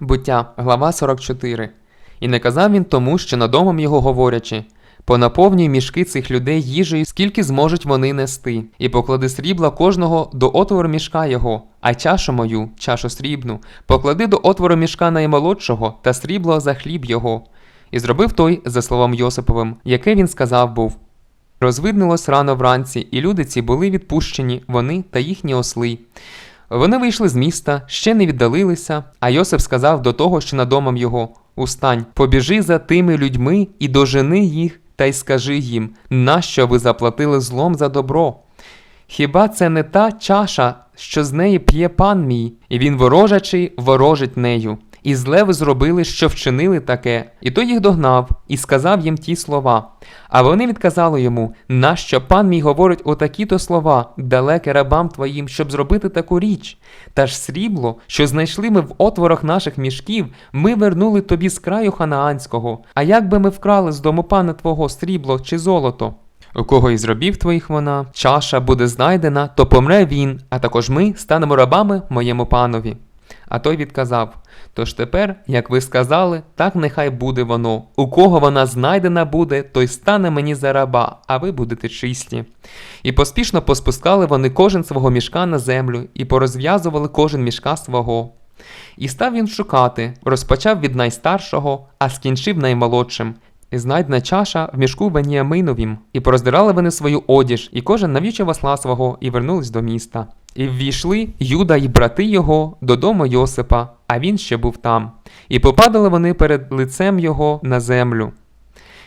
Буття, глава 44. І не казав він тому, що над домом його говорячи: Понаповнюй мішки цих людей їжею, скільки зможуть вони нести, і поклади срібла кожного до отвору мішка його, а чашу мою, чашу срібну, поклади до отвору мішка наймолодшого та срібло за хліб його. І зробив той за словом Йосиповим, яке він сказав був. Розвиднилось рано вранці, і люди ці були відпущені, вони та їхні осли. Вони вийшли з міста, ще не віддалилися, а Йосип сказав до того, що над його: Устань, побіжи за тими людьми і дожени їх, та й скажи їм, нащо ви заплатили злом за добро? Хіба це не та чаша, що з неї п'є пан мій, і він ворожачий ворожить нею. І зле ви зробили, що вчинили таке, і той їх догнав, і сказав їм ті слова. А вони відказали йому: нащо пан мій говорить отакі-то слова, далеке рабам твоїм, щоб зробити таку річ? Та ж срібло, що знайшли ми в отворах наших мішків, ми вернули тобі з краю ханаанського. А як би ми вкрали з дому пана твого срібло чи золото? У кого із рабів твоїх вона, чаша буде знайдена, то помре він, а також ми станемо рабами моєму панові. А той відказав: Тож тепер, як ви сказали, так нехай буде воно. У кого вона знайдена буде, той стане мені за раба, а ви будете чисті. І поспішно поспускали вони кожен свого мішка на землю, і порозв'язували кожен мішка свого. І став він шукати, розпочав від найстаршого, а скінчив наймолодшим. І знайдена чаша в мішку Веніаминовім, і пороздирали вони свою одіж, і кожен навічив осла свого, і вернулись до міста. І ввійшли Юда й брати його додому Йосипа, а він ще був там. І попадали вони перед лицем його на землю.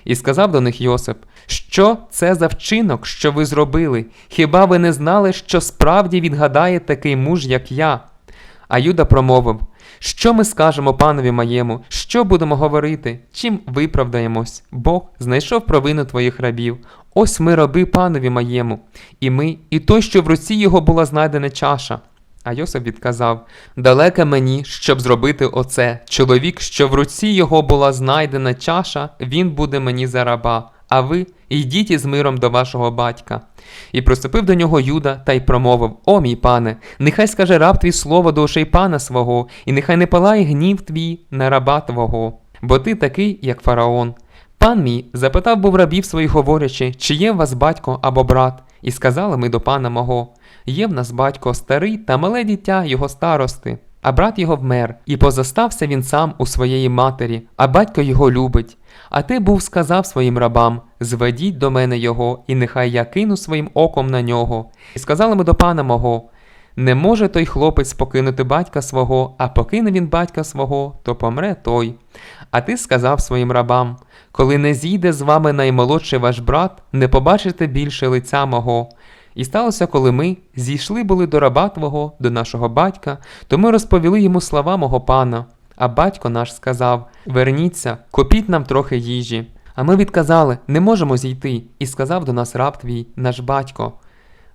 І сказав до них Йосип: Що це за вчинок, що ви зробили? Хіба ви не знали, що справді відгадає такий муж, як я? А Юда промовив: Що ми скажемо панові моєму? Що будемо говорити? Чим виправдаємось? Бог знайшов провину твоїх рабів. Ось ми раби панові моєму, і ми, і той, що в руці його була знайдена чаша. А Йосип відказав: Далеке мені, щоб зробити оце. Чоловік, що в руці його була знайдена чаша, він буде мені за раба. А ви йдіть із миром до вашого батька. І приступив до нього Юда та й промовив: О, мій пане, нехай скаже раб твій слово до ошей пана свого, і нехай не палає гнів твій на раба твого, бо ти такий, як фараон. Пан мій запитав був рабів своїх говорячи, чи є в вас батько або брат, і сказали ми до пана мого: Є в нас батько старий та мале дитя його старости. А брат його вмер, і позостався він сам у своєї матері, а батько його любить. А ти був сказав своїм рабам: Зведіть до мене його, і нехай я кину своїм оком на нього. І сказали ми до пана мого: Не може той хлопець покинути батька свого, а покине він батька свого, то помре той. А ти сказав своїм рабам: Коли не зійде з вами наймолодший ваш брат, не побачите більше лиця мого. І сталося, коли ми зійшли були до раба твого, до нашого батька, то ми розповіли йому слова мого пана. А батько наш сказав: Верніться, купіть нам трохи їжі. А ми відказали, не можемо зійти, і сказав до нас раб твій, наш батько.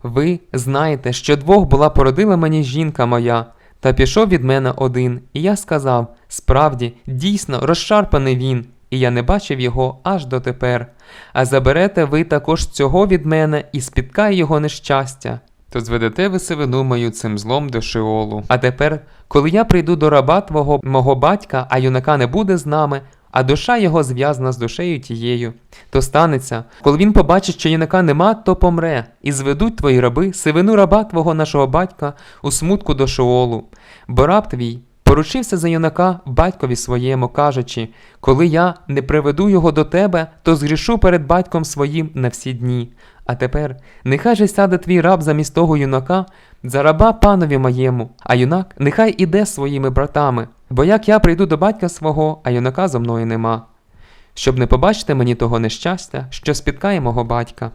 Ви знаєте, що двох була породила мені жінка моя, та пішов від мене один, і я сказав: справді, дійсно, розшарпаний він, і я не бачив його аж дотепер. А заберете ви також цього від мене і спіткає його нещастя. То зведете ви сивину мою цим злом до Шеолу. А тепер, коли я прийду до раба твого мого батька, а юнака не буде з нами, а душа його зв'язана з душею тією, то станеться, коли він побачить, що юнака нема, то помре, і зведуть твої раби сивину раба твого нашого батька у смутку до Шеолу. Бо раб твій поручився за юнака батькові своєму, кажучи: коли я не приведу його до тебе, то згрішу перед батьком своїм на всі дні. А тепер нехай же сяде твій раб замість того юнака за раба панові моєму, а юнак нехай іде своїми братами. Бо як я прийду до батька свого, а юнака зо мною нема. Щоб не побачити мені того нещастя, що спіткає мого батька.